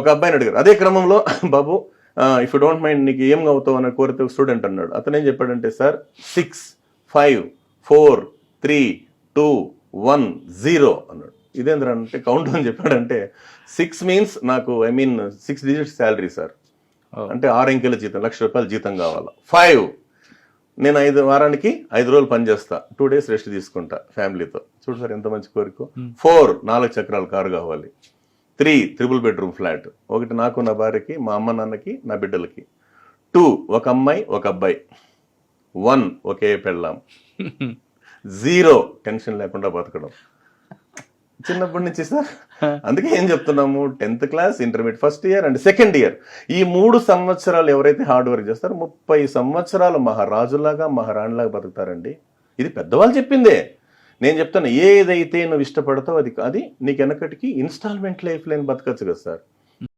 ఒక అబ్బాయిని అడిగారు. అదే క్రమంలో బాబు ఇఫ్ యూ డోంట్ మైండ్ నీకు ఏం అవుతావు అని కోరితే స్టూడెంట్ అన్నాడు. అతను ఏం చెప్పాడంటే sir six five four three two one zero అన్నాడు. ఇదేంద్ర అంటే కౌంట్ అని చెప్పాడంటే సిక్స్ మీన్స్ నాకు I mean six digit salary sir. అంటే ఆరు అంకెల జీతం లక్ష రూపాయల జీతం కావాలా. ఫైవ్ నేను ఐదు వారానికి ఐదు రోజులు పని చేస్తా. టూ డేస్ రెస్ట్ తీసుకుంటా ఫ్యామిలీతో. చూడు సార్ ఎంత మంచి కోరిక. ఫోర్ నాలుగు చక్రాల కారు కావాలి. Three triple bedroom flat. ఒకటి నాకు నా భార్యకి మా అమ్మ నాన్నకి నా బిడ్డలకి. టూ ఒక అమ్మాయి ఒక అబ్బాయి. వన్ ఒకే పెళ్ళాం. జీరో టెన్షన్ లేకుండా బతకడం. చిన్నప్పటి నుంచి సార్ అందుకే ఏం చెప్తున్నాము? Tenth class intermediate first year and second year. ఈ మూడు సంవత్సరాలు ఎవరైతే హార్డ్ వర్క్ చేస్తారో ముప్పై సంవత్సరాలు మహారాజులాగా మహారాణిలాగా బతుకుతారండి. ఇది పెద్దవాళ్ళు చెప్పిందే. నేను చెప్తాను ఏదైతే నువ్వు ఇష్టపడతావు అది అది నీకు వెనకటికి ఇన్స్టాల్మెంట్ లైఫ్ లేని బతకచ్చు కదా సార్.